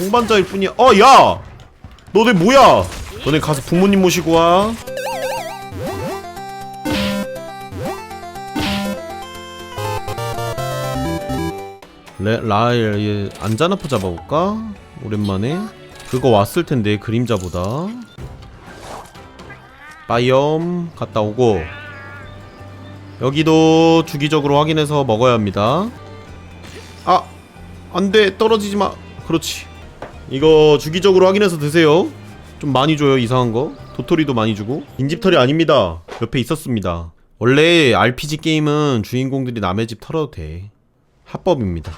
동반자일 뿐이야 어 야! 너네 뭐야? 너네 가서 부모님 모시고 와. 레, 라일 얘 안자나프 잡아볼까? 오랜만에. 그거 왔을 텐데 그림자보다. 바이옴 갔다 오고. 여기도 주기적으로 확인해서 먹어야 합니다. 아 안돼. 떨어지지 마. 그렇지 이거 주기적으로 확인해서 드세요. 좀 많이 줘요 이상한 거. 도토리도 많이 주고. 인집털이 아닙니다. 옆에 있었습니다. 원래 RPG 게임은 주인공들이 남의 집 털어도 돼. 합법입니다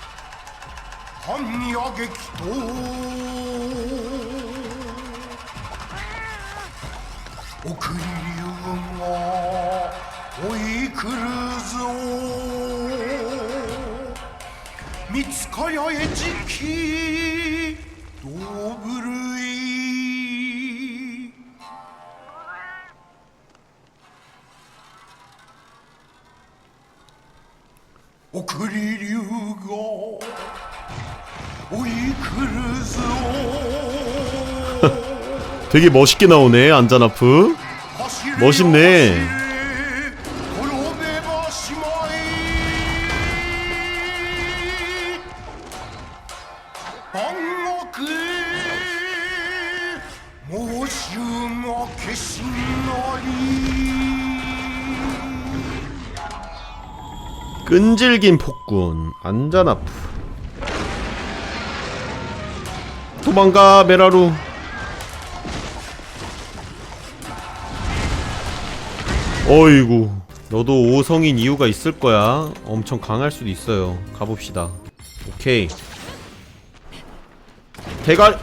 그리류가 오이 그르즈오 되게 멋있게 나오네 안자나프. 멋있네. 끈질긴 폭군 안자나프. 도망가 메라루. 어이구 너도 오성인 이유가 있을 거야. 엄청 강할 수도 있어요. 가봅시다. 오케이. 대갈!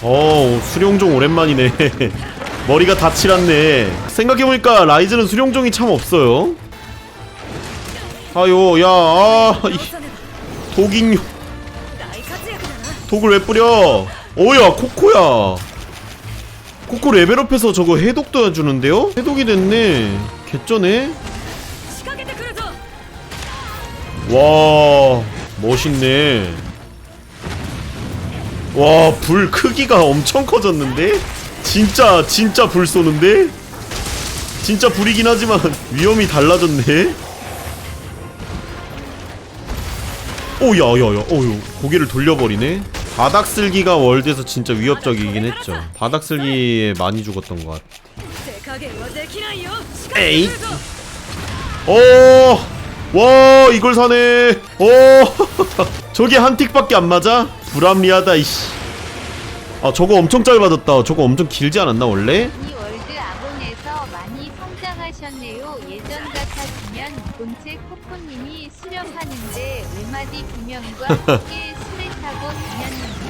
어 수룡종 오랜만이네 머리가 다 칠았네. 생각해보니까 라이즈는 수룡종이 참 없어요. 아요 야 아, 이 독인용 독을 왜 뿌려? 오야 코코야. 코코 레벨업해서 저거 해독도 해주는데요? 해독이 됐네. 개쩌네. 와 멋있네. 와 불 크기가 엄청 커졌는데? 진짜 진짜 불 쏘는데? 진짜 불이긴 하지만 위험이 달라졌네? 오야야야 어유 고개를 돌려버리네? 바닥 쓸기가 월드에서 진짜 위협적이긴 했죠. 바닥 쓸기에 많이 죽었던 것 같아. 에잇 어와 이걸 사네. 어 저게 한 틱밖에 안 맞아? 불합리하다 이씨. 아 저거 엄청 짧아졌다. 저거 엄청 길지 않았나 원래? 이 월드 아본에서 많이 성장하셨네요. 예전 같았으면 본체 코코님이 수렵하는데 외마디 비명과 함께 술에 타고 다녔는데.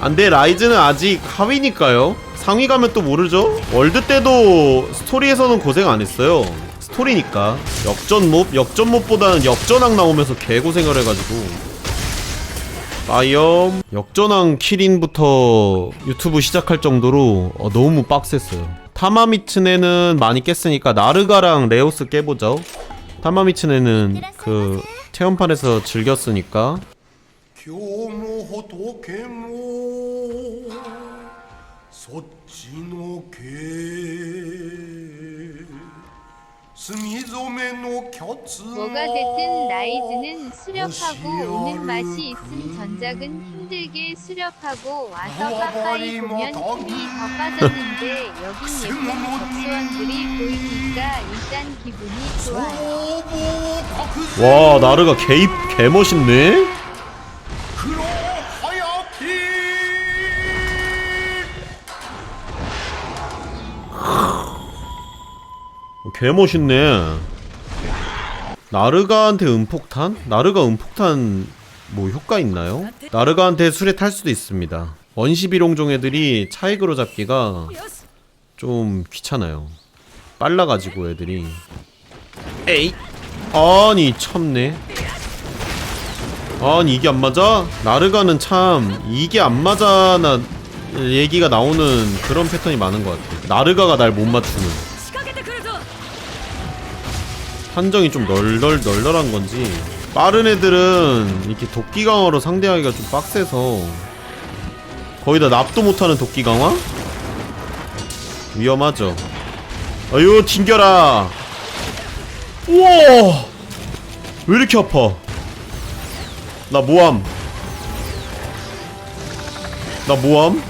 안돼 라이즈는 아직 하위니까요. 상위 가면 또 모르죠? 월드 때도 스토리에서는 고생 안 했어요. 스토리니까. 역전 몹 역전 몹보다는 역전왕 나오면서 개고생을 해가지고 빠이엄 역전왕 키린부터 유튜브 시작할 정도로 어, 너무 빡셌어요. 타마미츠네는 많이 깼으니까 나르가랑 레오스 깨보죠. 타마미츠네는 그 체험판에서 즐겼으니까 뭐가 됐든 라이즈는 수렵하고 오는 맛이 있음 전작은 힘들게 수렵하고 와서 빠빠이 보면 힘이 더 빠졌는데 여긴 예쁜 복수원들이 보이니까 일단 기분이 좋아요 와 나르가 개, 개멋있네? 개멋있네. 나르가한테 음폭탄? 나르가 음폭탄 뭐 효과 있나요? 나르가한테 술에 탈 수도 있습니다. 원시비롱종 애들이 차익으로 잡기가 좀 귀찮아요. 빨라가지고 애들이. 에이. 아니 참네. 아니 이게 안 맞아? 나르가는 참 이게 안 맞아 나 얘기가 나오는 그런 패턴이 많은 것 같아. 나르가가 날 못 맞추는. 판정이 좀 널널 널널한 건지. 빠른 애들은 이렇게 도끼 강화로 상대하기가 좀 빡세서. 거의 다 납도 못하는 도끼 강화? 위험하죠. 아유 튕겨라! 우와! 왜 이렇게 아파? 나 모함. 나 모함?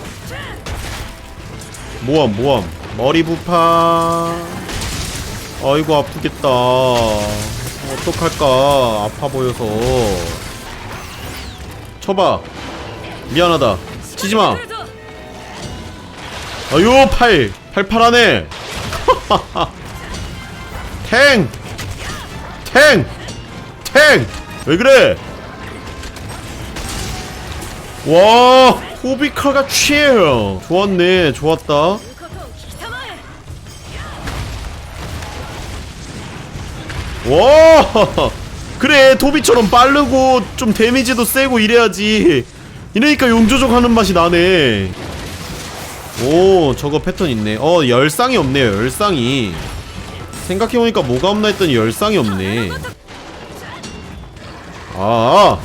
모함 모함. 머리 부파 아이고 아프겠다 어떡할까 아파 보여서 쳐봐 미안하다 치지마 아유 팔 팔팔하네 탱! 탱! 탱! 왜 그래? 와, 호비카가 취해요. 좋았네, 좋았다. 와! 그래 도비처럼 빠르고 좀 데미지도 세고 이래야지. 이러니까 용조족 하는 맛이 나네. 오 저거 패턴 있네. 어 열상이 없네요 열상이. 생각해보니까 뭐가 없나 했더니 열상이 없네. 아아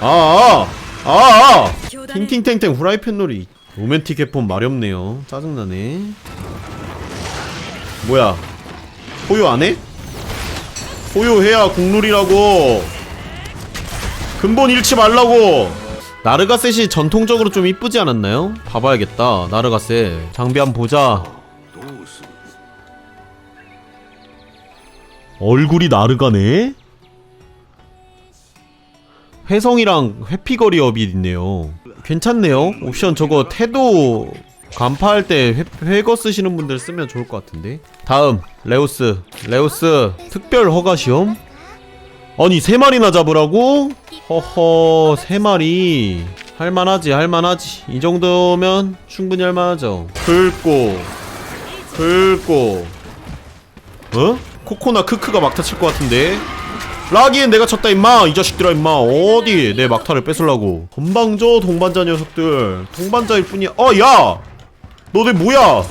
아아 아! 아, 아, 아. 팅팅탱탱 후라이팬 놀이 로맨틱 해폰 마렵네요. 짜증나네. 뭐야? 포유 안 해? 포효해야 국룰이라고. 근본 잃지 말라고. 나르가셋이 전통적으로 좀 이쁘지 않았나요? 봐봐야겠다 나르가셋. 장비 한번 보자. 얼굴이 나르가네? 회성이랑 회피거리업이 있네요. 괜찮네요. 옵션 저거 태도 간파할 때 회, 회거 쓰시는 분들 쓰면 좋을 것 같은데. 다음 레오스. 레오스 특별 허가 시험? 아니 세 마리나 잡으라고? 허허 세 마리. 할만하지 할만하지. 이 정도면 충분히 할만하죠. 긁고 긁고. 어? 코코나 크크가 막타 칠 것 같은데? 라기엔 내가 쳤다 임마! 이 자식들아 임마! 어디 내 막타를 뺏으려고? 건방져 동반자 녀석들. 동반자일 뿐이야. 어야 너네 뭐야?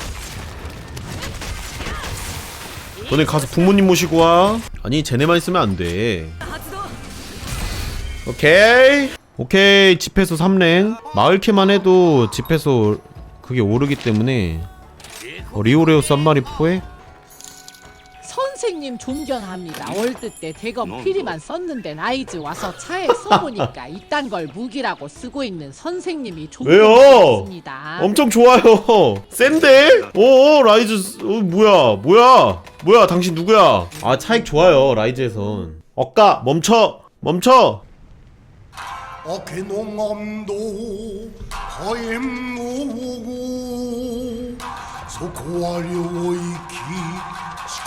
너네 가서 부모님 모시고 와. 아니 쟤네만 있으면 안돼. 発動 오케이. 오케이 집회소 3랭. 마을캐만 해도 집회소 그게 오르기 때문에. 어, 리오레오스 한 마리 포획 선생님 존경합니다. 음. 월드 때 대검 피리만 썼는데 라이즈 와서 차에 써보니까 이딴 걸 무기라고 쓰고 있는 선생님이 존경합니다. 엄청 좋아요. 센데? 오, 라이즈 어, 뭐야? 뭐야? 뭐야? 당신 누구야? 아, 차익 좋아요. 라이즈에선. 어까 멈춰. 멈춰. 어, 개농엄도 허임노고 소코아려이키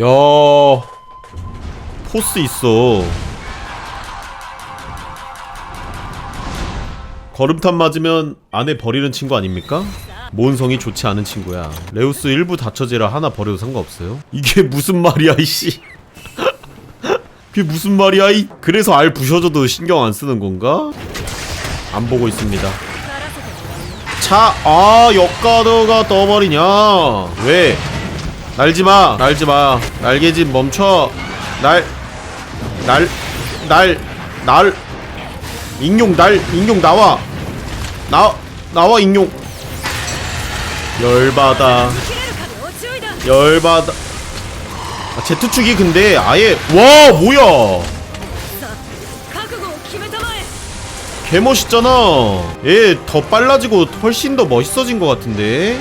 야 포스 있어 걸음탄 맞으면 안에 버리는 친구 아닙니까? 모성이 좋지 않은 친구야 레우스 일부 다처제라 하나 버려도 상관없어요 이게 무슨 말이야 이씨 그게 무슨 말이야 이 그래서 알 부셔줘도 신경 안 쓰는 건가? 안 보고 있습니다 차, 아, 역가드가 떠버리냐? 왜? 날지마 날지마. 날개짓 멈춰. 날 날 날 날. 인용 날 인용 나와. 나 나와 인용. 열받아. 열받아. 아, 제트축이 근데 아예 와 뭐야? 개멋있잖아. 얘 더 빨라지고 훨씬 더 멋있어진 것 같은데?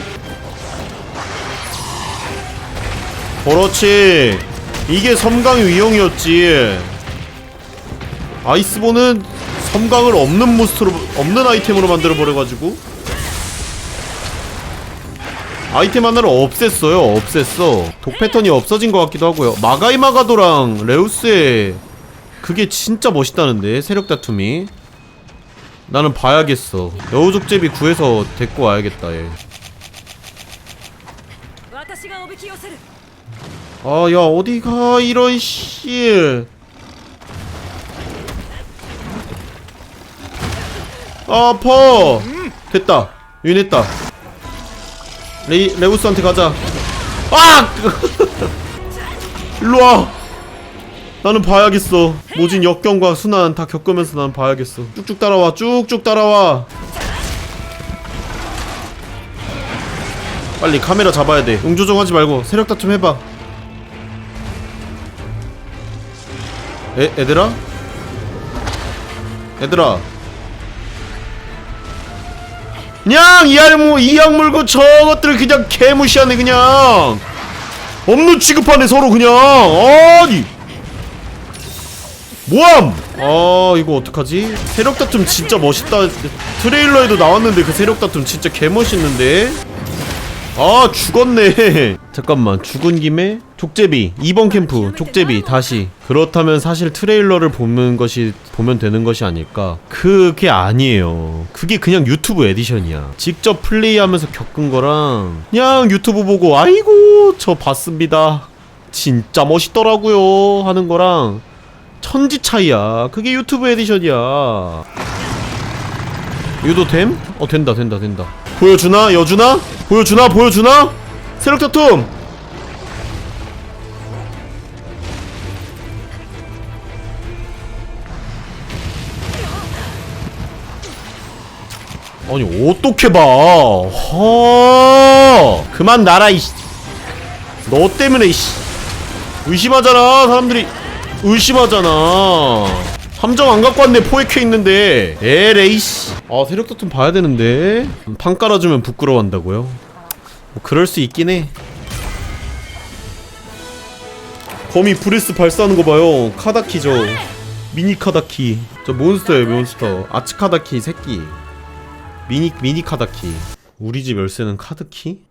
그렇지 이게 섬광 위용이었지. 아이스본은 섬광을 없는 모스트로 없는 아이템으로 만들어 버려가지고. 아이템 하나를 없앴어요. 없앴어. 독 패턴이 없어진 것 같기도 하고요. 마가이마가도랑 레우스의 그게 진짜 멋있다는데 세력 다툼이. 나는 봐야겠어. 여우족제비 구해서 데리고 와야겠다 얘. 아, 야, 어디 가, 이런, 씨. 아, 아파. 됐다. 유인했다. 레이, 레우스한테 가자. 아! 일로와. 나는 봐야겠어. 모진 역경과 순환 다 겪으면서 난 봐야겠어. 쭉쭉 따라와, 쭉쭉 따라와. 빨리 카메라 잡아야 돼. 용조정하지 말고 세력 다툼 해봐. 에, 애들아? 애들아. 그냥 이알무 이약 물고 저것들을 그냥 개무시하네 그냥. 업무 취급하네 서로 그냥. 아니. 뭐함? 아 이거 어떡하지? 세력 다툼 진짜 멋있다. 트레일러에도 나왔는데 그 세력 다툼 진짜 개멋있는데 아 죽었네. 잠깐만 죽은 김에 족제비 2번 캠프 족제비 다시. 그렇다면 사실 트레일러를 보는 것이 보면 되는 것이 아닐까? 그게 아니에요. 그게 그냥 유튜브 에디션이야. 직접 플레이하면서 겪은 거랑 그냥 유튜브 보고 아이고 저 봤습니다. 진짜 멋있더라고요. 하는 거랑 천지 차이야. 그게 유튜브 에디션이야 유도 됨? 어 된다 된다 된다. 보여주나? 여주나? 보여주나? 보여주나? 세력 다툼! 아니 어떻게 봐? 허! 그만 나라 이씨. 너 때문에 이씨. 의심하잖아 사람들이. 의심하잖아 함정 안 갖고 왔네 포획해 있는데. 에레이씨. 아 세력 다툼 봐야 되는데. 판 깔아주면 부끄러워한다고요? 뭐 그럴 수 있긴 해. 거미 브레스 발사하는 거 봐요. 카다키 저 미니 카다키. 저 몬스터예요 몬스터. 아츠 카다키 새끼. 미니 미니 카다키. 우리 집 열쇠는 카드키?